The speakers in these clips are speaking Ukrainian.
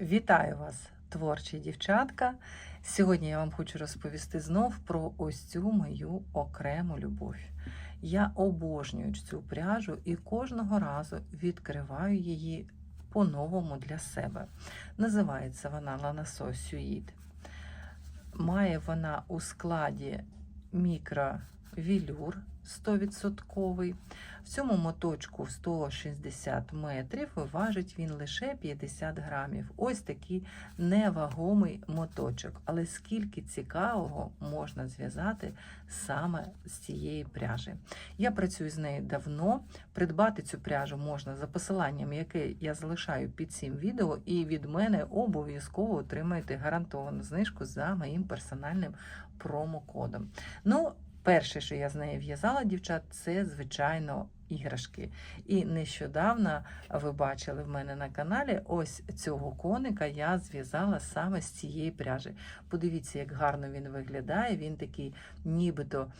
Вітаю вас, творчі дівчатка. Сьогодні я вам хочу розповісти знов про ось цю мою окрему любов. Я обожнюю цю пряжу і кожного разу відкриваю її по-новому для себе. Називається вона Ланасо Сюїд. Має вона у складі мікровілюр 100%. В цьому моточку 160 метрів важить він лише 50 грамів. Ось такий невагомий моточок. Але скільки цікавого можна зв'язати саме з цієї пряжі. Я працюю з нею давно. Придбати цю пряжу можна за посиланням, яке я залишаю під цим відео, і від мене обов'язково отримаєте гарантовану знижку за моїм персональним промокодом. Ну, Перше, що я з нею в'язала, дівчат, це, звичайно, іграшки. І нещодавно ви бачили в мене на каналі ось цього коника я зв'язала саме з цієї пряжі. Подивіться, як гарно він виглядає. Він такий нібито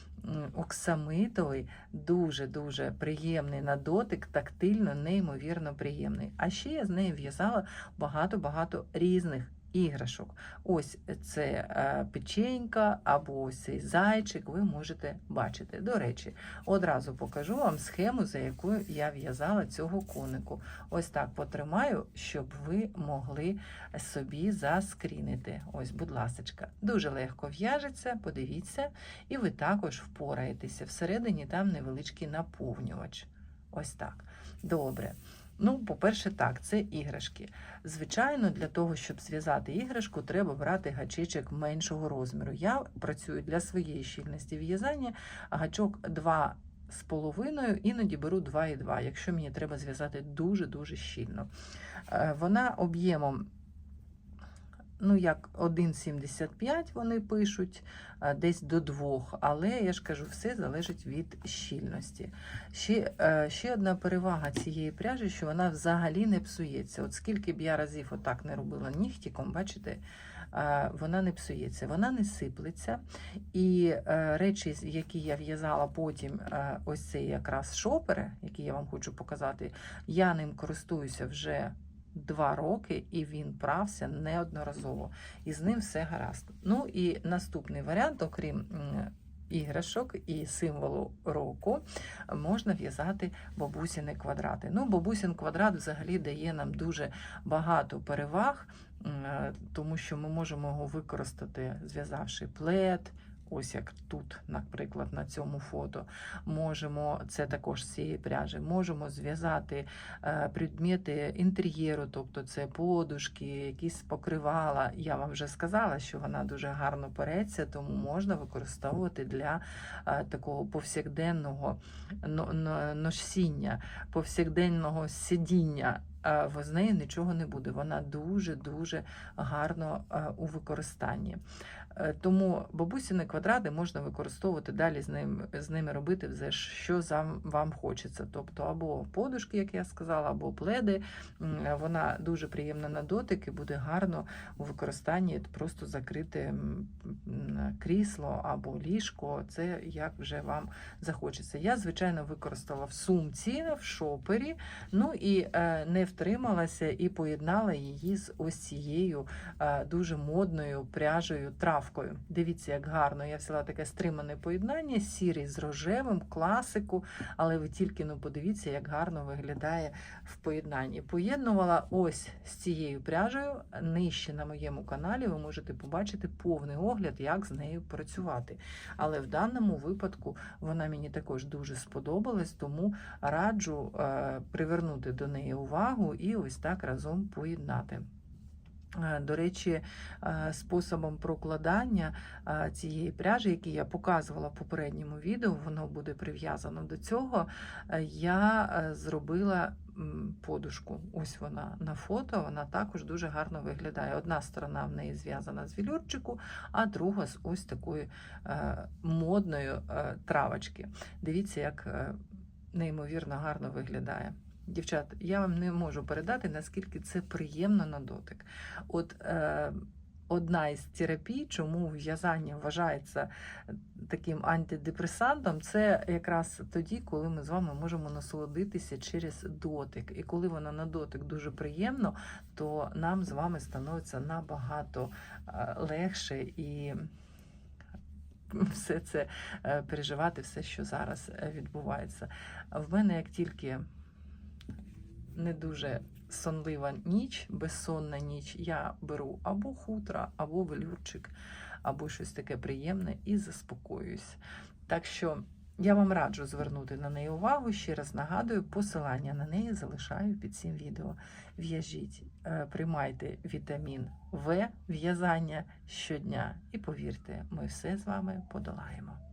оксамитовий, дуже-дуже приємний на дотик, тактильно, неймовірно приємний. А ще я з нею в'язала багато-багато різних іграшок. Ось це е, печенька або ось цей зайчик, ви можете бачити. До речі, одразу покажу вам схему, за якою я в'язала цього конику. Ось так потримаю, щоб ви могли собі заскрінити. Ось, будь ласка, дуже легко в'яжеться, подивіться, і ви також впораєтеся. Всередині там невеличкий наповнювач. Ось так. Добре. Ну, по-перше, так, це іграшки. Звичайно, для того, щоб зв'язати іграшку, треба брати гачечок меншого розміру. Я працюю для своєї щільності в'язання, гачок 2 з половиною, іноді беру 2,2, якщо мені треба зв'язати дуже-дуже щільно. Е, вона об'ємом ну як 1,75 вони пишуть, десь до 2, але я ж кажу, все залежить від щільності. Ще е, ще одна перевага цієї пряжі, що вона взагалі не псується. От скільки б я разів отак не робила нігтіком, бачите, вона не псується, вона не сиплеться. І е, речі, які я в'язала потім, е, ось цей якраз шопери, які я вам хочу показати, я ним користуюся вже два роки, і він прався неодноразово. І з ним все гаразд. Ну і наступний варіант, окрім іграшок і символу року, можна в'язати бабусіни квадрати. Ну, бабусін квадрат взагалі дає нам дуже багато переваг, тому що ми можемо його використати, зв'язавши плед. Ось як тут, наприклад, на цьому фото, можемо, це також з цієї пряжі, можемо зв'язати е, предмети інтер'єру, тобто це подушки, якісь покривала. Я вам вже сказала, що вона дуже гарно переться, тому можна використовувати для е, такого повсякденного носіння, повсякденного сидіння. Е, з нею нічого не буде. Вона дуже-дуже гарно у використанні. Е, тому бабусіни квадрати можна використовувати далі з ним, з ними робити все, що вам хочеться. Тобто або подушки, як я сказала, або пледи. Вона дуже приємна на дотик і буде гарно у використанні просто закрити крісло або ліжко. Це як вже вам захочеться. Я, звичайно, використала в сумці, в шопері, ну і е, не втрималася і поєднала її з ось цією е, дуже модною пряжею трав травкою. Дивіться, як гарно. Я взяла таке стримане поєднання, сірий з рожевим, класику, але ви тільки ну, подивіться, як гарно виглядає в поєднанні. Поєднувала ось з цією пряжею. Нижче на моєму каналі ви можете побачити повний огляд, як з нею працювати. Але в даному випадку вона мені також дуже сподобалась, тому раджу е, привернути до неї увагу і ось так разом поєднати. Е, до речі, е, способом прокладання е, цієї пряжі, який я показувала в попередньому відео, воно буде прив'язано до цього. Я зробила подушку. Ось вона на фото, вона також дуже гарно виглядає. Одна сторона в неї зв'язана з вілюрчику, а друга з ось такої модної травочки. Дивіться, як неймовірно гарно виглядає. Дівчат, я вам не можу передати, наскільки це приємно на дотик. От е, одна із терапій, чому в'язання вважається таким антидепресантом, це якраз тоді, коли ми з вами можемо насолодитися через дотик. І коли воно на дотик дуже приємно, то нам з вами становиться набагато е, легше і все це е, переживати, все, що зараз відбувається. В мене як тільки не дуже сонлива ніч, безсонна ніч, я беру або хутра, або велюрчик, або щось таке приємне і заспокоююсь. Так що я вам раджу звернути на неї увагу. Ще раз нагадую, посилання на неї залишаю під цим відео. В'яжіть, е, приймайте вітамін В, в'язання щодня, і повірте, ми все з вами подолаємо.